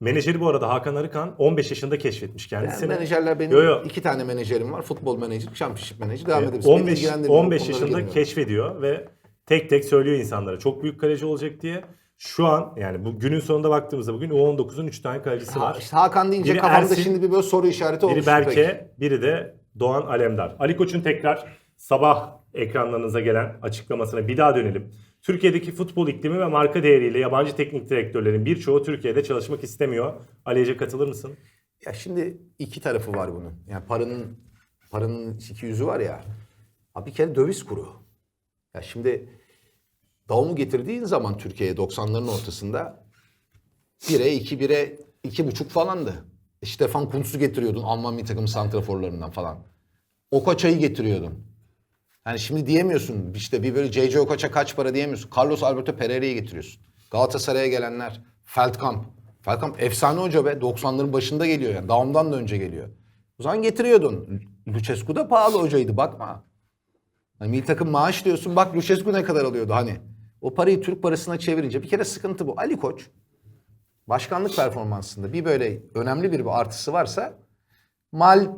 Menajeri bu arada Hakan Arıkan 15 yaşında keşfetmiş Yani kendisini. menajerler benim Yo, yo. iki tane menajerim var. Futbol menajeri, championship menajeri. Devam edebiliriz. Beni 15 ilgilendirmiyor, 15 konulara yaşında girmiyorum. keşfediyor ve tek tek söylüyor insanlara çok büyük kaleci olacak diye. Şu an yani bu günün sonunda baktığımızda bugün U19'un 3 tane kalecisi Ha, var. işte Hakan deyince Biri kafamda Ersin, şimdi bir böyle soru işareti Biri oluştu. Berke, peki. biri de Doğan Alemdar. Ali Koç'un tekrar sabah ekranlarınıza gelen açıklamasına bir daha dönelim. Türkiye'deki futbol iklimi ve marka değeriyle yabancı teknik direktörlerin birçoğu Türkiye'de çalışmak istemiyor. Ali Ece katılır mısın? Ya şimdi iki tarafı var bunun. Yani paranın paranın iki yüzü var ya. Abi bir kere döviz kuru. Ya şimdi Davum'u getirdiğin zaman Türkiye'ye 90'ların ortasında 1'e 2 1'e 2,5 falandı. E, Stefan Kuntz'u getiriyordun Alman bir takım santraforlarından falan. Okoça'yı getiriyordun. Yani şimdi diyemiyorsun işte bir böyle C.C. Okoça kaç para diyemiyorsun. Carlos Alberto Pereira'yı getiriyorsun. Galatasaray'a gelenler. Feldkamp. Feldkamp efsane hoca be. 90'ların başında geliyor yani. Davum'dan da önce geliyor. O zaman getiriyordun. Lucescu da pahalı hocaydı bakma. Hani milli takım maaş diyorsun bak Lucescu ne kadar alıyordu hani. O parayı Türk parasına çevirince bir kere sıkıntı bu. Ali Koç başkanlık performansında bir böyle önemli bir, bir artısı varsa mal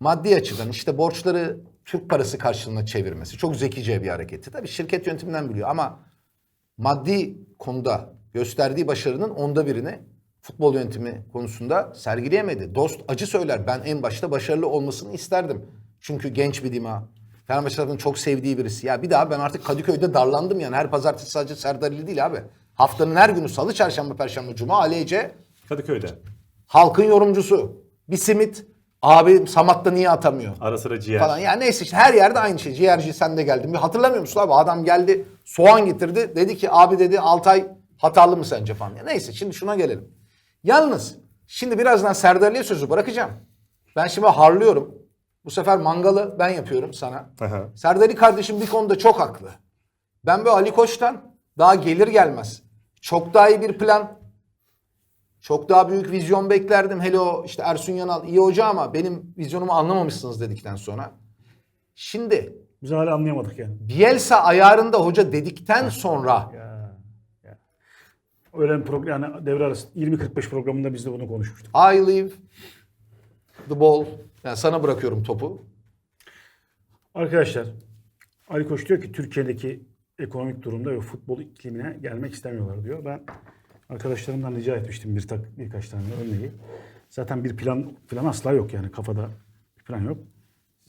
maddi açıdan işte borçları Türk parası karşılığına çevirmesi çok zekice bir hareketti. Tabii şirket yönetiminden biliyor ama maddi konuda gösterdiği başarının onda birini futbol yönetimi konusunda sergileyemedi. Dost acı söyler. Ben en başta başarılı olmasını isterdim. Çünkü genç bir dima. Fenerbahçe tarafının çok sevdiği birisi. Ya bir daha ben artık Kadıköy'de darlandım yani. Her pazartesi sadece Serdar Ali değil abi. Haftanın her günü salı, çarşamba, perşembe, cuma Ali Ece Kadıköy'de. halkın yorumcusu. Bir simit. Abi Samat'ta niye atamıyor? Ara sıra ciğer. falan. Yani neyse işte her yerde aynı şey. Ciğerci sen de geldin. Bir hatırlamıyor musun abi? Adam geldi soğan getirdi. Dedi ki abi dedi Altay hatalı mı sence falan. Ya neyse şimdi şuna gelelim. Yalnız şimdi birazdan Serdar Ali'ye sözü bırakacağım. Ben şimdi harlıyorum. Bu sefer mangalı ben yapıyorum sana. Aha. Serdar Ali kardeşim bir konuda çok haklı. Ben böyle Ali Koç'tan daha gelir gelmez. Çok daha iyi bir plan, çok daha büyük vizyon beklerdim. Hele o işte Ersun Yanal iyi hoca ama benim vizyonumu anlamamışsınız dedikten sonra. Şimdi Biz hala anlayamadık yani. Bielsa ayarında hoca dedikten sonra Ya, ya. Öğlen program yani devre arası 20-45 programında biz de bunu konuşmuştuk. I leave the ball. Yani sana bırakıyorum topu. Arkadaşlar Ali Koç diyor ki Türkiye'deki ekonomik durumda ve futbol iklimine gelmek istemiyorlar diyor. Ben arkadaşlarımdan rica etmiştim bir tak, birkaç tane örneği. Zaten bir plan plan asla yok yani kafada bir plan yok.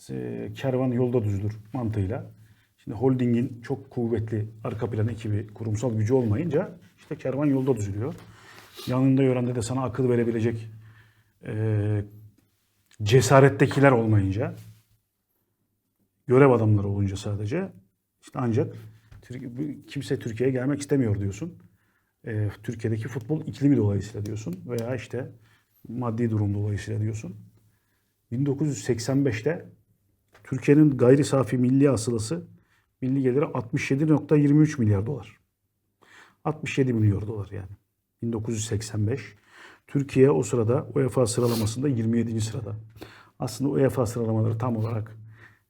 Ee, kervan yolda düzülür mantığıyla. Şimdi holdingin çok kuvvetli arka plan ekibi, kurumsal gücü olmayınca işte kervan yolda düzülüyor. Yanında yörende de sana akıl verebilecek e, cesarettekiler olmayınca görev adamları olunca sadece işte ancak kimse Türkiye'ye gelmek istemiyor diyorsun. Ee, Türkiye'deki futbol iklimi dolayısıyla diyorsun veya işte maddi durum dolayısıyla diyorsun. 1985'te Türkiye'nin gayri safi milli hasılası milli geliri 67.23 milyar dolar. 67 milyar dolar yani. 1985. Türkiye o sırada UEFA sıralamasında 27. sırada. Aslında UEFA sıralamaları tam olarak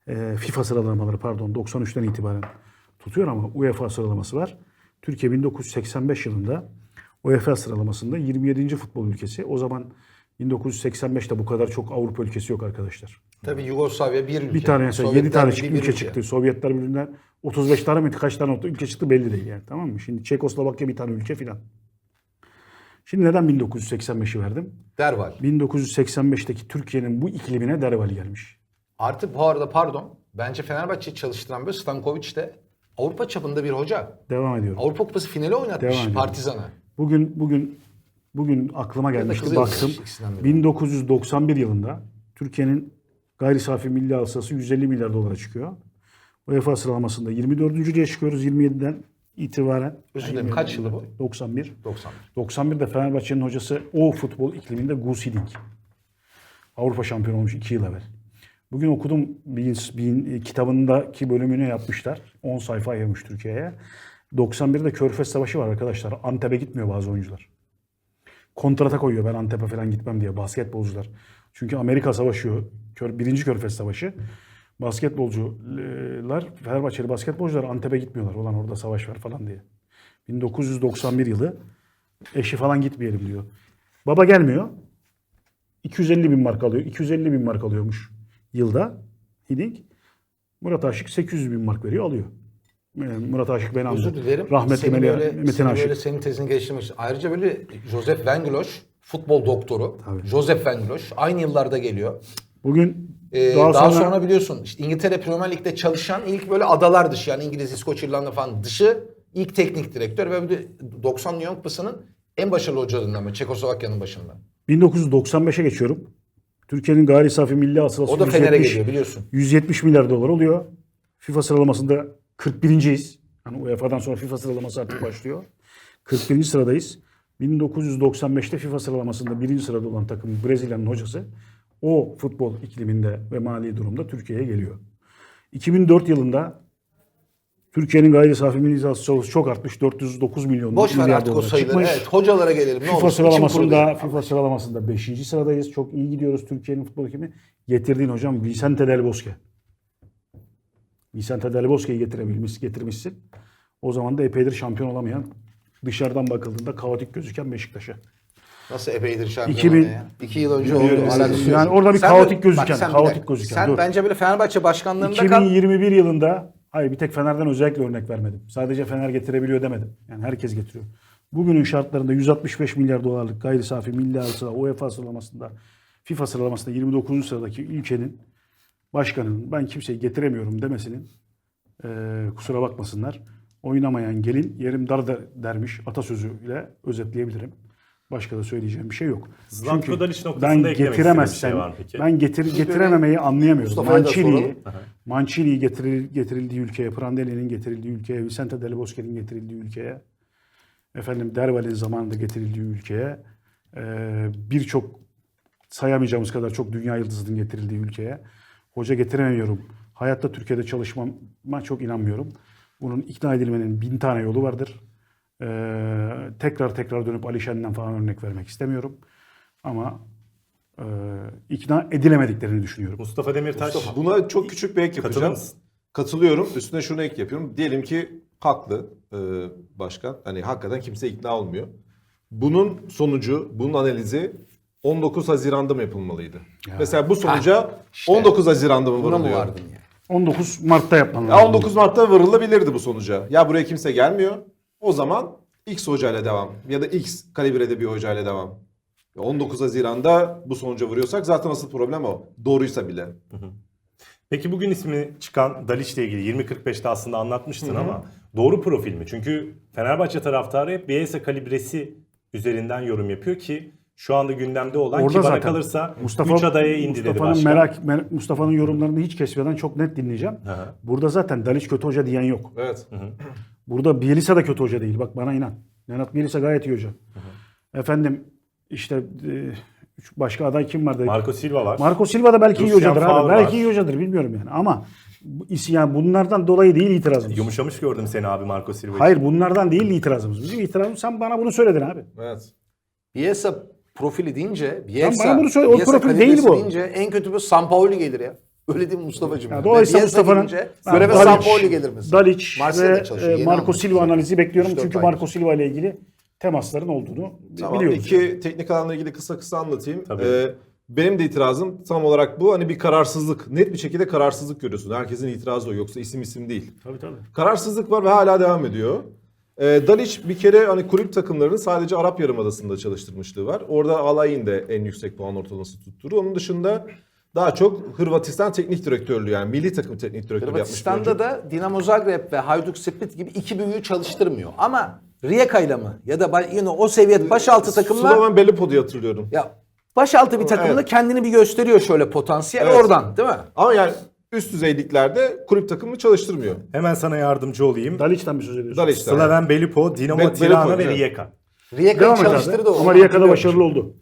e, FIFA sıralamaları pardon 93'ten itibaren tutuyor ama UEFA sıralaması var. Türkiye 1985 yılında UEFA sıralamasında 27. futbol ülkesi. O zaman 1985'te bu kadar çok Avrupa ülkesi yok arkadaşlar. Tabii Yugoslavya bir ülke. Bir tane mesela 7 Sovyetler tane ülke, ülke. çıktı. Sovyetler Birliği'nden 35 tane mi kaç tane ülke çıktı belli değil yani tamam mı? Şimdi Çekoslovakya bir tane ülke filan. Şimdi neden 1985'i verdim? Derval. 1985'teki Türkiye'nin bu iklimine Derval gelmiş. Artı bu arada pardon. Bence Fenerbahçe'yi çalıştıran böyle Stankovic de Avrupa çapında bir hoca. Devam ediyorum. Avrupa Kupası finali oynatmış Devam. Partizan'a. Bugün bugün bugün aklıma gelmişti. kızıyormuş Baktım. ikisinden biri. 1991 yılında Türkiye'nin gayri safi milli hasılası 150 milyar dolara çıkıyor. UEFA sıralamasında 24. diye çıkıyoruz 27'den itibaren. Özür dilerim, kaç yılı bu? 91. 91. 91'de Fenerbahçe'nin hocası o futbol ikliminde Gus Hiddink. Avrupa şampiyonu olmuş 2 yıl evvel. Bugün okudum bir, bir kitabındaki bölümünü yapmışlar. 10 sayfa ayırmış Türkiye'ye. 91'de Körfez Savaşı var arkadaşlar. Antep'e gitmiyor bazı oyuncular. Kontrata koyuyor ben Antep'e falan gitmem diye basketbolcular. Çünkü Amerika savaşıyor. Birinci Körfez Savaşı. Basketbolcular, Fenerbahçeli basketbolcular Antep'e gitmiyorlar. Ulan orada savaş var falan diye. 1991 yılı Eşi falan gitmeyelim diyor. Baba gelmiyor. 250 bin mark alıyor. 250 bin mark alıyormuş yılda Hiddink. Murat Aşık 800 bin mark veriyor alıyor. Murat Aşık ben Özür anladım. dilerim. Rahmetli Melih- böyle, Metin Aşık. böyle senin tezini geliştirmek için. Ayrıca böyle Joseph Vengloş, futbol doktoru. Joseph Vengloş aynı yıllarda geliyor. Bugün Ee, daha, daha, sonra, sonra, biliyorsun işte İngiltere Premier Lig'de çalışan ilk böyle adalar dışı yani İngiliz, İskoç, İrlanda falan dışı ilk teknik direktör ve bir de 90 New York Bası'nın en başarılı hocalarından biri Çekoslovakya'nın başında. 1995'e geçiyorum. Türkiye'nin gayri safi milli hasılası O da Fener'e 170 geliyor biliyorsun. 170 milyar dolar oluyor. FIFA sıralamasında 41.yiz. Hani UEFA'dan sonra FIFA sıralaması artık başlıyor. 41. sıradayız. 1995'te FIFA sıralamasında birinci sırada olan takım Brezilya'nın hocası o futbol ikliminde ve mali durumda Türkiye'ye geliyor. 2004 yılında Türkiye'nin gayri safi milli hasılası çok artmış. 409 milyon Boş ver milyar artık o dolara sayıları. çıkmış. Evet hocalara gelelim. Ne FIFA olur. Sıralamasında. FIFA sıralamasında 5. sıradayız. Çok iyi gidiyoruz Türkiye'nin futbol ekimi. Getirdiğin hocam Vicente Del Bosque. Vicente Del Bosque'yi getirebilmiş, getirmişsin. O zaman da epeydir şampiyon olamayan, dışarıdan bakıldığında kaotik gözüken Beşiktaş'a. Nasıl epeydir şampiyon 2000 oldu ya? İki yıl önce oldu. Yani alakası yok. orada bir Sen kaotik gözüken, sen bir kaotik dakika. gözüken, Sen dur. bence böyle Fenerbahçe başkanlığında kal. 2021 yılında, hayır bir tek Fener'den özellikle örnek vermedim. Sadece Fener getirebiliyor demedim. Yani herkes getiriyor. Bugünün şartlarında 165 milyar dolarlık gayri safi milli hasıla UEFA sıralamasında, FIFA sıralamasında 29. sıradaki ülkenin başkanının ben kimseyi getiremiyorum demesinin eee, kusura bakmasınlar. Oynamayan gelin yerim dar der- dermiş atasözüyle özetleyebilirim. Başka da söyleyeceğim bir şey yok. Zlatko Çünkü Dalic noktasında ben bir getiremezsem, şey var mı peki? ben getir, getirememeyi anlayamıyorum. Mancini'yi. Mancini'yi getiril, getirildiği ülkeye, Prandelli'nin getirildiği ülkeye, Vicente Del Bosque'nin getirildiği ülkeye, efendim Derval'in zamanında getirildiği ülkeye, eee, birçok sayamayacağımız kadar çok dünya yıldızının getirildiği ülkeye hoca getiremiyorum. Hayatta Türkiye'de çalışmama çok inanmıyorum. Bunun ikna edilmenin bin tane yolu vardır. Eee, tekrar tekrar dönüp Ali Şen'den falan örnek vermek istemiyorum. Ama eee, ikna edilemediklerini düşünüyorum. Mustafa Demirtaş Buna çok küçük bir ek yapacağım. mısın? Katılıyorum. Üstüne şunu ek yapıyorum. Diyelim ki haklı e, başkan. Hani hakikaten kimse ikna olmuyor. Bunun sonucu, bunun analizi 19 Haziran'da mı yapılmalıydı? Mesela bu sonuca işte. 19 Haziran'da mı Buna mı varılıyor? vardın ya? 19 Mart'ta yapman Ya lazım. 19 Mart'ta varılabilirdi bu sonuca. Ya buraya kimse gelmiyor. O zaman X hocayla devam. Ya da X kalibrede bir hocayla devam. Ya 19 Haziran'da bu sonuca vuruyorsak zaten asıl problem o. Doğruysa bile. Peki bugün ismi çıkan Dalic ile ilgili 20.45'te aslında anlatmıştın ama doğru profil mi? Çünkü Fenerbahçe taraftarı hep Bielsa kalibresi üzerinden yorum yapıyor ki şu anda gündemde olan Orada ki bana zaten kalırsa Mustafa, 3 adaya indi dedi Mustafa'nın başkan. merak mer- Mustafa'nın yorumlarını hiç kesmeden çok net dinleyeceğim. hı. Burada zaten Dalic kötü hoca diyen yok. Evet. Burada Bielisa da kötü hoca değil. Bak bana inan. Lennart Bielisa gayet iyi hoca. Efendim işte e, üç- başka aday kim vardı? Marco Silva var. Marco Silva da belki iyi Lucien hocadır abi. Belki var. iyi hocadır bilmiyorum yani. Ama yani bunlardan dolayı değil itirazımız. Yumuşamış gördüm seni abi Marco Silva'yı. Hayır bunlardan değil itirazımız. Bizim itirazımız sen bana bunu söyledin abi. Evet. Bielsa profili deyince, Bielsa, bana bunu söyle, o profil değil bu. deyince en kötü bu Sampaoli gelir ya. Öyle değil mi Mustafa'cığım? Ya Ve dolayısıyla Mustafa'nın göreve Dalic- Sampaoli gelir mesela. Dalic ve e, Marco. Silva analizi bekliyorum. 3-4 Çünkü. Marco Silva ile ilgili temasların olduğunu Tamam. biliyoruz. İki teknik alanla ilgili kısa kısa anlatayım. Tabii. Ee, benim de itirazım tam olarak bu. Hani bir kararsızlık. Net bir şekilde kararsızlık görüyorsun. Herkesin itirazı o. Yoksa isim isim değil. Tabii tabii. Kararsızlık var ve hala devam ediyor. Ee, Dalic bir kere hani kulüp takımlarını sadece Arap Yarımadası'nda çalıştırmışlığı var. Orada Alay'ın de en yüksek puan ortalaması tutturdu. Onun dışında daha çok Hırvatistan teknik direktörlüğü yani milli takım teknik direktörlüğü yapmış. Hırvatistan'da da Dinamo Zagreb ve Hajduk Split gibi iki büyüğü çalıştırmıyor. Ama Rijeka'yla mı ya da yine o seviye başaltı takımla Slovan Belipo diye hatırlıyorum. ya başaltı bir takımla Evet. kendini bir gösteriyor şöyle potansiyel Evet. oradan değil mi? Ama yani üst düzey liglerde kulüp takımını çalıştırmıyor. Hemen sana yardımcı olayım. Dalic'ten bir söz ediyorsun. Dalic'ten. Slaven Belipo, Dinamo Be- Tirana Belipo, ve evet. Rijeka. Rijeka'yı çalıştırdı o. Ama Riyaka'da başarılı oldu.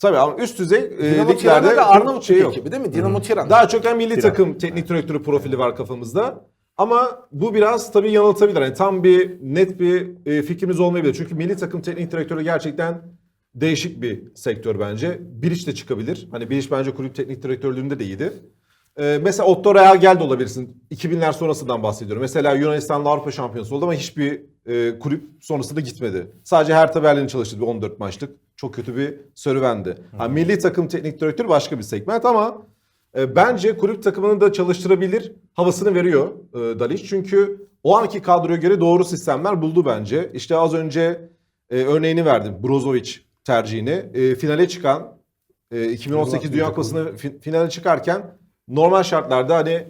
Tabii ama üst düzey e, Dinamo liglerde Tirana da Arnavutluk şey yok. ekibi değil mi? Dinamo Tirana. Daha çok yani milli takım teknik direktörü profili var kafamızda. Ama bu biraz tabii yanıltabilir. Yani tam bir net bir e, fikrimiz olmayabilir. Çünkü milli takım teknik direktörü gerçekten değişik bir sektör bence. Biriç de çıkabilir. Hani Biriç bence kulüp teknik direktörlüğünde de iyiydi. E, mesela Otto Real gel de olabilirsin. 2000'ler sonrasından bahsediyorum. Mesela Yunanistan'da Avrupa şampiyonası oldu ama hiçbir e, kulüp sonrasında gitmedi. Sadece Hertha Berlin'i çalıştı bir 14 maçlık. Çok kötü bir serüvendi. Ha, milli takım teknik direktörü başka bir segment ama e, bence kulüp takımını da çalıştırabilir havasını veriyor e, Dalic. Çünkü o anki kadroya göre doğru sistemler buldu bence. İşte az önce e, örneğini verdim. Brozovic tercihini. E, finale çıkan e, 2018 Dünya Kupası'na fi- finale çıkarken normal şartlarda hani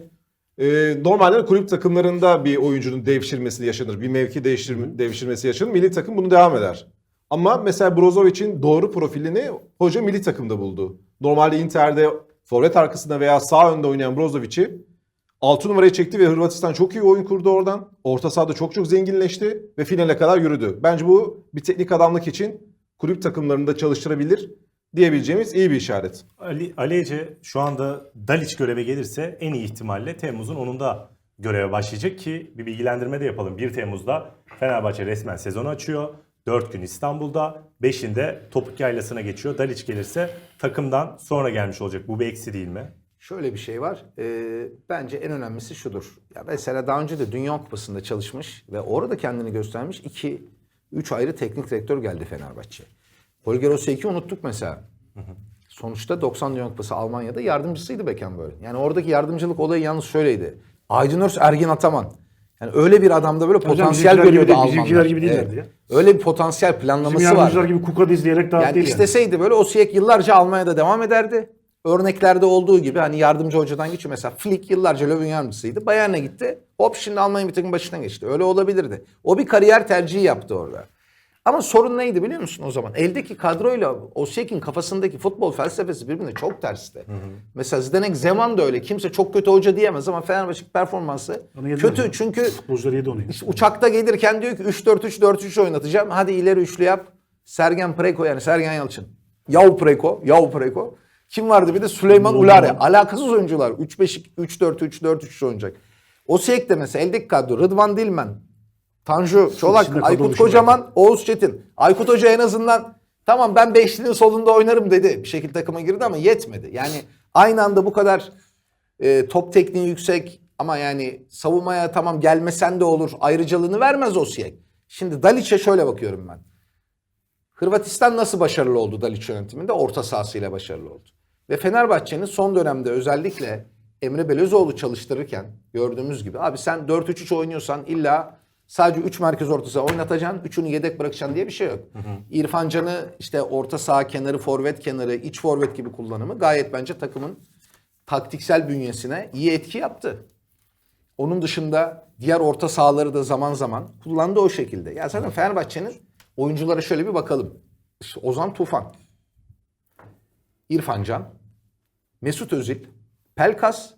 e, normalde kulüp takımlarında bir oyuncunun devşirmesi yaşanır. Bir mevki değiştirme, devşirmesi yaşanır. Milli takım bunu devam eder. Ama mesela Brozovic'in doğru profilini hoca milli takımda buldu. Normalde Inter'de forvet arkasında veya sağ önde oynayan Brozovic'i 6 numaraya çekti ve Hırvatistan çok iyi oyun kurdu oradan. Orta sahada çok çok zenginleşti ve finale kadar yürüdü. Bence bu bir teknik adamlık için kulüp takımlarında çalıştırabilir diyebileceğimiz iyi bir işaret. Ali, Ali Ece şu anda Dalic göreve gelirse en iyi ihtimalle Temmuz'un 10'unda göreve başlayacak ki bir bilgilendirme de yapalım. 1 Temmuz'da Fenerbahçe resmen sezonu açıyor. 4 gün İstanbul'da, 5'inde Topuk Yaylası'na geçiyor. Dalic gelirse takımdan sonra gelmiş olacak. Bu bir eksi değil mi? Şöyle bir şey var. Ee, bence en önemlisi şudur. Ya mesela daha önce de Dünya Kupası'nda çalışmış ve orada kendini göstermiş iki, üç ayrı teknik direktör geldi Fenerbahçe. Holger Osek'i unuttuk mesela. Sonuçta 90 Dünya Kupası Almanya'da yardımcısıydı Beckenbauer. Yani oradaki yardımcılık olayı yalnız şöyleydi. Aydın Örs, Ergin Ataman. Yani öyle bir adamda böyle Hocam potansiyel bizimkiler gibi görüyordu değil, Almanlar. bizimkiler gibi değillerdi ya. Öyle bir potansiyel Bizim planlaması yardımcılar vardı. gibi kuka dizleyerek dağıt Yani değil yani. isteseydi böyle Osijek yıllarca Almanya'da devam ederdi. Örneklerde olduğu gibi hani yardımcı hocadan geçiyor. Mesela Flick yıllarca Löw'ün yardımcısıydı. Bayern'e gitti. Hop şimdi Almanya bir takım başına geçti. Öyle olabilirdi. O bir kariyer tercihi yaptı orada. Ama sorun neydi biliyor musun o zaman? Eldeki kadroyla Osijek'in kafasındaki futbol felsefesi birbirine çok tersti. Mesela Zdenek Zeman da öyle. Kimse çok kötü hoca diyemez ama Fenerbahçe performansı kötü. Çünkü yedi onu. işte uçakta gelirken diyor ki 3-4-3-4-3 oynatacağım. Hadi ileri üçlü yap. Sergen Preko yani Sergen Yalçın. Yav Preko, Yav Preko. Kim vardı bir de Süleyman Ulare. Alakasız oyuncular. 3-5 3-4-3 4-3 oynayacak. Osijek de mesela eldeki kadro Rıdvan Dilmen, Tanju Çolak, Aykut Kocaman, Oğuz Çetin. Aykut Hoca en azından tamam ben beşlinin solunda oynarım dedi. Bir şekilde takıma girdi ama yetmedi. Yani aynı anda bu kadar e, top tekniği yüksek ama yani savunmaya tamam gelmesen de olur ayrıcalığını vermez Osijek. Şimdi Dalic'e şöyle bakıyorum ben. Hırvatistan nasıl başarılı oldu Dalic yönetiminde? Orta sahasıyla başarılı oldu. Ve Fenerbahçe'nin son dönemde özellikle Emre Belözoğlu çalıştırırken gördüğümüz gibi abi sen 4-3-3 oynuyorsan illa sadece 3 merkez orta saha oynatacaksın, 3'ünü yedek bırakacaksın diye bir şey yok. İrfan Can'ı işte orta saha kenarı, forvet kenarı, iç forvet gibi kullanımı gayet bence takımın taktiksel bünyesine iyi etki yaptı. Onun dışında diğer orta sahaları da zaman zaman kullandı o şekilde. Ya zaten Fenerbahçe'nin oyunculara şöyle bir bakalım. İşte Ozan Tufan, İrfan Can, Mesut Özil, Pelkas,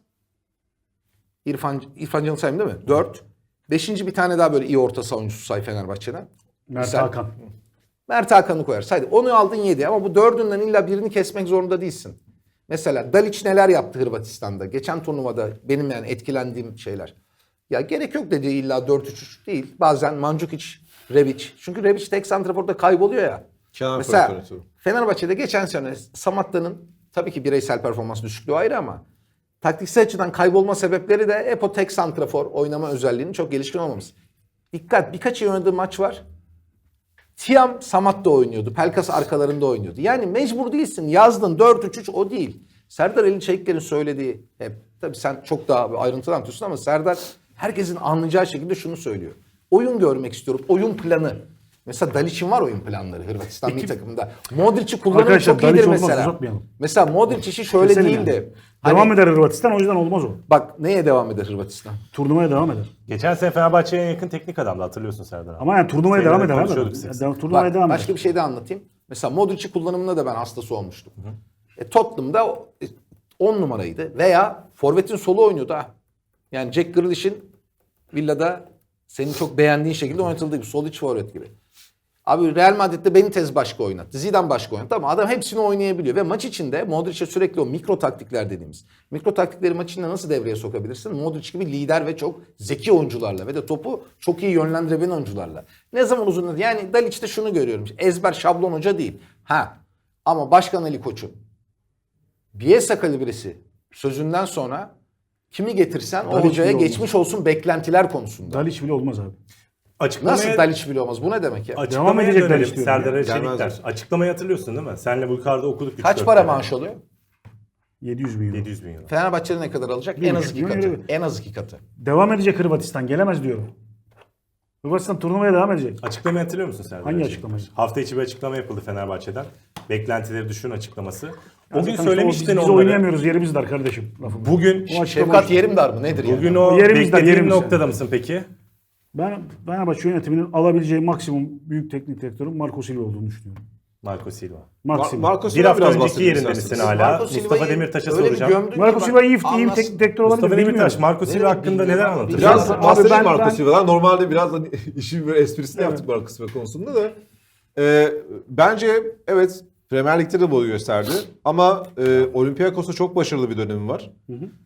İrfan, İrfan Can'ı sayayım değil mi? Dört. Beşinci bir tane daha böyle iyi orta saha oyuncusu say Fenerbahçe'den. Mert Sen- Hakan. Mert Hakan'ı koyar. Hadi onu aldın yedi ama bu dördünden illa birini kesmek zorunda değilsin. Mesela Dalic neler yaptı Hırvatistan'da? Geçen turnuvada benim yani etkilendiğim şeyler. Ya gerek yok dedi illa 4-3-3 değil. Bazen Mandzukic, Rebic. Çünkü Rebic tek santraforda kayboluyor ya. Kenar Mesela. Fenerbahçe'de geçen sene Samatta'nın tabii ki bireysel performans düşüklüğü ayrı ama taktiksel açıdan kaybolma sebepleri de hep o tek santrafor oynama özelliğinin çok gelişkin olmaması. Dikkat birkaç iyi oynadığı maç var. Tiam Samat da oynuyordu. Pelkas arkalarında oynuyordu. Yani mecbur değilsin. Yazdın 4-3-3 o değil. Serdar Ali Çelikler'in söylediği hep. Tabii sen çok daha ayrıntılı anlatıyorsun ama Serdar herkesin anlayacağı şekilde şunu söylüyor. Oyun görmek istiyorum. Oyun planı. Mesela Dalic'in var oyun planları Hırvatistan milli takımında. Modric'i kullanımı Arkadaşlar, çok iyidir Dalic olmaz, mesela. uzatmayalım. Mesela Modric işi şöyle Keselim değildi. yani. Hani, Devam eder Hırvatistan o yüzden olmaz o. Bak neye devam eder Hırvatistan? Turnuvaya devam eder. Geçen sene Fenerbahçe'ye en yakın teknik adamdı hatırlıyorsun Serdar abi. Ama yani turnuvaya Seninle devam eder abi. konuşuyorduk. Yani Turnuvaya Bak, devam eder. başka bir şey de anlatayım. Mesela Modric'i kullanımında da ben hastası olmuştum. E, Tottenham'da 10 numaraydı. Veya Forvet'in solu oynuyordu ha. Yani Jack Grealish'in villada senin çok beğendiğin şekilde oynatıldığı gibi. Sol iç forvet gibi. Abi Real Madrid'de Benitez başka oynattı. Zidane başka oynattı ama adam hepsini oynayabiliyor. Ve maç içinde Modric'e sürekli o mikro taktikler dediğimiz. Mikro taktikleri maç içinde nasıl devreye sokabilirsin? Modric gibi lider ve çok zeki oyuncularla ve de topu çok iyi yönlendirebilen oyuncularla. Ne zaman uzun Yani Dalic'te şunu görüyorum. Ezber şablon hoca değil. Ha ama Başkan Ali Koç'un Bielsa kalibresi sözünden sonra kimi getirsen o hocaya olmaz. geçmiş olsun beklentiler konusunda. Dalic bile olmaz abi. Açıklamaya, Nasıl Dalic bile olmaz? Bu ne demek ya? açıklamaya Devam edecek dönelim Dalic diyorum Serdar ya. Gelmez. Açıklamayı hatırlıyorsun değil mi? Senle bu yukarıda okuduk. üç, Kaç dört para kere. maaş alıyor? 700 milyon. 700 bin euro. Fenerbahçe'de ne kadar alacak? Bir En az buçuk iki milyon katı. euro. En az iki katı. Devam edecek Hırvatistan. Gelemez diyorum. Hırvatistan turnuvaya devam edecek. Açıklamayı hatırlıyor musun Serdar? Hangi Şenikler? açıklamayı? Hafta içi bir açıklama yapıldı Fenerbahçe'den. Beklentileri düşün açıklaması. O gün Zaten söylemiştin biz, onları. oynayamıyoruz yerimiz dar kardeşim. Lafım. Bugün O açıklama Şefkat işte. yerim dar mı? Nedir yani? bugün o Yerimizden, beklediğin yerimizden. noktada mısın peki? Ben Fenerbahçe yönetiminin alabileceği maksimum büyük teknik direktörün Marco Silva olduğunu düşünüyorum. Marco Silva. Maksimum. Marco Bir Silva hafta biraz önceki yerinde misin hala? Marco Mustafa Demirtaş'a bir soracağım. Marco Silva iyi, iyi anlas- teknik direktör olabilir. Mustafa. Demirtaş, Marco Silva hakkında neler anlatır? Biraz ben- Marco Silva'dan. Normalde biraz hani işin bir esprisini yaptık Marco Silva konusunda da. Ee, bence evet Premier Lig'de de boyu gösterdi. Ama e, Olympiakos'ta çok başarılı bir dönemi var.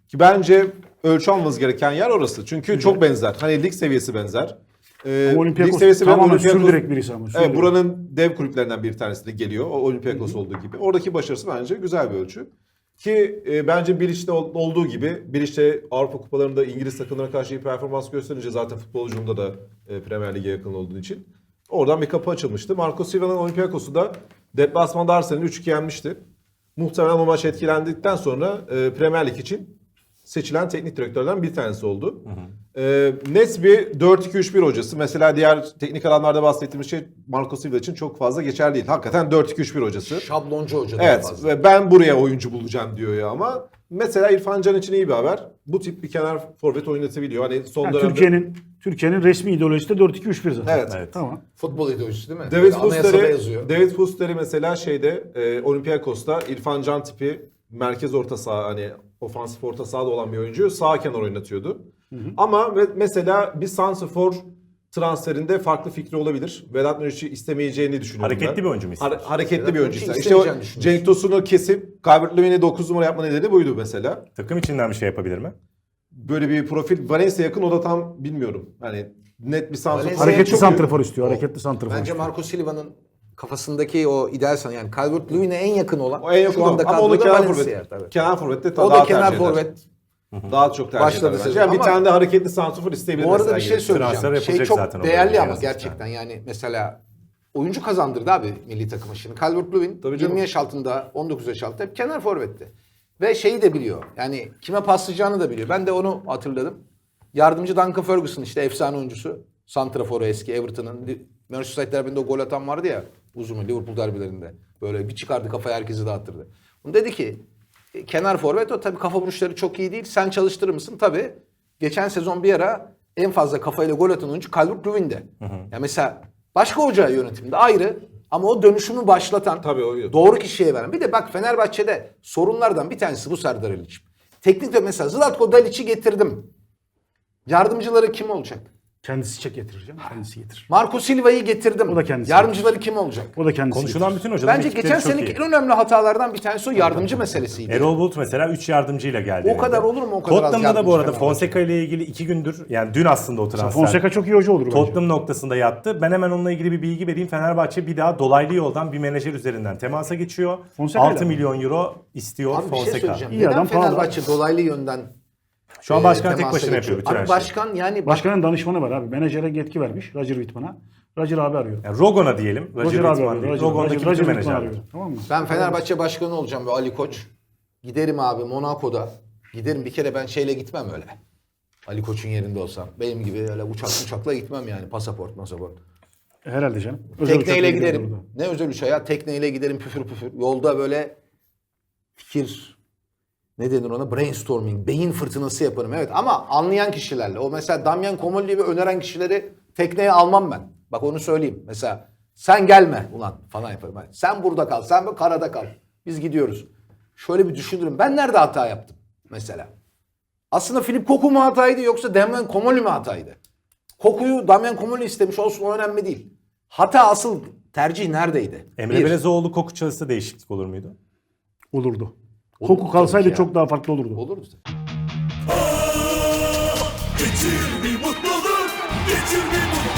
Ki bence ölçü almanız gereken yer orası. Çünkü çok benzer. Hani lig seviyesi benzer. Ee, Olympiakos lig seviyesi tamamen. Olympiakos- sürdürek birisi ama. Evet, sürdürek. buranın dev kulüplerinden bir tanesi de geliyor. O Olympiakos olduğu gibi. Oradaki başarısı bence güzel bir ölçü. Ki e, bence Bilic'te ol- olduğu gibi Bilic'te Avrupa kupalarında İngiliz takımlarına karşı iyi performans gösterince zaten futbolcumda da e, Premier Lig'e yakın olduğu için oradan bir kapı açılmıştı. Marco Silva'nın Olympiakos'u da deplasmanda Arsenal'i 3-2 yenmişti. Muhtemelen o maç etkilendikten sonra e, Premier Lig için seçilen teknik direktörlerden bir tanesi oldu. Ee, net bir 4-2-3-1 hocası. Mesela diğer teknik alanlarda bahsettiğimiz şey Marco Silva için çok fazla geçerli değil. Hakikaten 4-2-3-1 hocası. Şabloncu hoca daha Evet fazla. ve ben buraya oyuncu bulacağım diyor ya ama mesela İrfan Can için iyi bir haber. Bu tip bir kenar forvet oynatabiliyor. Hani son Yani dönemde Türkiye'nin Türkiye'nin resmi ideolojisi de 4-2-3-1 zaten. Evet. Evet. Tamam. Futbol ideolojisi değil mi? David Anayasada Fuster'i yazıyor. David Fuster'i mesela şeyde e, Olympiakos'ta İrfan Can tipi merkez orta saha hani ofansif orta sahada olan bir oyuncu sağ kenar oynatıyordu. Ama ve mesela bir santrafor transferinde farklı fikri olabilir. Vedat Muriç'i istemeyeceğini düşünüyorum Hareketli ben. bir oyuncu mu ister? Hare- hareketli Vedat bir oyuncu ister. İşte o. Cenk Tosun'u kesip Calvert Lewin'i 9 numara yapma nedeni buydu mesela. Takım içinden bir şey yapabilir mi? Böyle bir profil Valencia yakın o da tam bilmiyorum. Hani net bir santrafor. Valencia- Hareketli çok- santrafor istiyor. Hareketli santrafor Bence istiyor. Marco Silva'nın kafasındaki o ideal san yani Calvert Lewin'e en yakın olan O en yakın şu anda ama onu kenar forvet. tabii. Kenar forvette O daha da kenar forvet. Daha çok tercih Başladı eder bence. sezon. Yani bir Ama- tane de hareketli santrafor isteyebilir Bu arada mesela bir şey gelip. söyleyeceğim. Şey yapılacak çok zaten o değerli bölgeye ama gerçekten yani mesela oyuncu kazandırdı abi milli takıma şimdi. Calvert Lewin Tabii canım. 20 yaş altında 19 yaş altında hep kenar forvetti. Ve şeyi de biliyor. Yani kime paslayacağını da biliyor. Ben de onu hatırladım. Yardımcı Duncan Ferguson işte efsane oyuncusu. Santrafor'u eski Everton'ın. Li- Manchester United derbinde o gol atan vardı ya uzun Liverpool derbilerinde. Böyle bir çıkardı kafayı herkesi dağıttırdı. Bunu dedi ki kenar forvet o tabii kafa vuruşları çok iyi değil. Sen çalıştırır mısın? Tabii. Geçen sezon bir ara en fazla kafayla gol atan oyuncu Calvert Lewin'de. Ya mesela başka hoca yönetimde ayrı ama o dönüşümü başlatan Tabii o- doğru kişiye veren. Bir de bak Fenerbahçe'de sorunlardan bir tanesi bu Serdar İliç. Teknik de mesela Zlatko Dalic'i getirdim. Yardımcıları kim olacak? Kendisi çek getireceğim. Kendisi getirir. Marco Silva'yı getirdim. O da kendisi Yardımcıları kim olacak? O da kendisi Konuşulan getirir. bütün hocaların Bence geçen çok seneki iyi. en önemli hatalardan bir tanesi o yardımcı meselesiydi. Erol Bulut mesela 3 yardımcıyla geldi. O kadar olur mu? O kadar az Tottenham'da da yardımcı bu arada. Fonseca ile ilgili 2 gündür yani dün aslında o transfer. Fonseca çok iyi hoca olur bence. Tottenham noktasında yattı. Ben hemen onunla ilgili bir bilgi vereyim. Fenerbahçe bir daha dolaylı yoldan bir menajer üzerinden temasa geçiyor. Fonseca ile 6 mi? milyon euro istiyor Abi bir şey Fonseca. söyleyeceğim. İyi Neden adam, pahalı. Fenerbahçe dolaylı yönden Şu an e, başkan tek temasa başına geçiyor? yapıyor bütün her Abi şeyi. başkan yani Başkanın danışmanı var abi. Menajere yetki vermiş. Roger Whitman'a. Roger abi arıyor. Yani Rogon'a diyelim. Roger, Roger abi Whitman arıyor. değil. Roger, Rogon'daki Roger, bütün Whitman menajerler. arıyor. Tamam mı? Ben Fenerbahçe başkanı olacağım ve Ali Koç. Giderim abi Monaco'da. Giderim bir kere ben şeyle gitmem öyle. Ali Koç'un yerinde olsam. Benim gibi öyle uçak uçakla gitmem yani pasaport masaport. Herhalde canım. Özel Tekneyle giderim. gidiyor Ne özel uçağı ya? Tekneyle giderim püfür püfür. Yolda böyle fikir ne denir ona? Brainstorming, beyin fırtınası yaparım. Evet ama anlayan kişilerle. O mesela Damian Comolli gibi öneren kişileri tekneye almam ben. Bak onu söyleyeyim. Mesela sen gelme ulan falan yaparım. Ben. Sen burada kal, sen bu karada kal. Biz gidiyoruz. Şöyle bir düşünürüm. Ben nerede hata yaptım mesela? Aslında Filip Koku mu hataydı yoksa Damian Comolli mi hataydı? Kokuyu Damian Comolli istemiş olsun o önemli değil. Hata asıl tercih neredeydi? Emre Bir. Belezoğlu koku çalışsa değişiklik olur muydu? Olurdu. Olur Koku tabii kalsaydı çok daha farklı olurdu. Olurdu. Getir bir mutluluk, getir bir mutluluk.